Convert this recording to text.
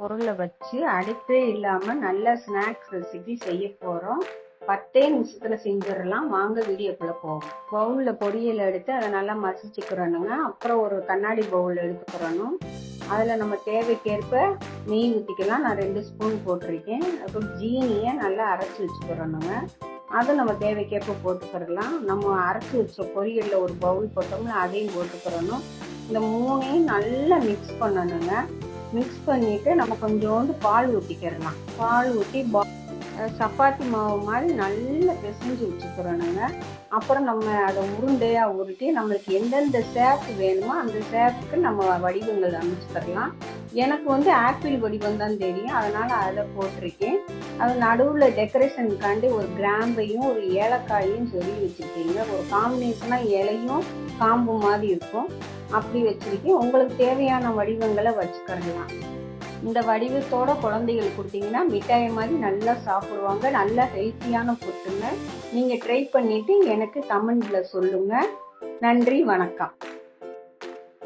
பொருளை வச்சு அடுப்பே இல்லாம நல்ல ஸ்நாக்ஸ் ரெசிபி செய்ய போறோம். பத்தே நிமிஷத்துல செஞ்சிடலாம். வாங்க வீடியோக்குள்ள போகும் பவுல்ல பொரியல் எடுத்து அதை நல்லா மசிச்சுக்கிறணுங்க அப்புறம் ஒரு கண்ணாடி பவுல் எடுத்துக்கிறணும் அதுல நம்ம தேவைக்கேற்ப நெய் ஊற்றிக்கலாம் நான் ரெண்டு ஸ்பூன் போட்டிருக்கேன். அப்புறம் ஜீனியை நல்லா அரைச்சி வச்சுக்கிறணுங்க அதை நம்ம தேவைக்கேற்ப போட்டுக்கிறலாம். நம்ம அரைச்சி வச்ச பொரியலில் ஒரு பவுல் போட்டோம்னா அதையும் போட்டுக்கிறணும். இந்த மூணையும் நல்லா மிக்ஸ் பண்ணணுங்க. மிக்ஸ் பண்ணிட்டு நம்ம கொஞ்சோண்டு பால் ஊற்றிக்கிறலாம் பால் ஊற்றி சப்பாத்தி மாவு மாதிரி நல்லா பிசைஞ்சு வச்சுக்கிறோனுங்க அப்புறம் நம்ம அதை உருண்டையாக உருட்டி நம்மளுக்கு எந்தெந்த ஷேப் வேணுமோ அந்த சேப்புக்கு நம்ம வடிவங்கள் அமைச்சுக்கலாம் எனக்கு வந்து ஆப்பிள் வடிவம் தான் தெரியும். அதனால் அதில் போட்டிருக்கேன். அது நடுவில் டெக்கரேஷனுக்காண்டி ஒரு கிராம்பையும் ஒரு ஏலக்காயையும் சொல்லி வச்சுருக்கீங்க. ஒரு காம்பினேஷனாக இலையும் காம்பு மாதிரி இருக்கும். அப்படி வச்சுருக்கேன். உங்களுக்கு தேவையான வடிவங்களை வச்சுக்கிறலாம் இந்த வடிவத்தோட குழந்தைகள் கொடுத்தீங்கன்னா மிட்டாய் மாதிரி நல்லா சாப்பிடுவாங்க. நல்லா ஹெல்த்தியான ஃபுட்டுங்க நீங்கள் ட்ரை பண்ணிவிட்டு எனக்கு கமெண்டில் சொல்லுங்கள் நன்றி வணக்கம்.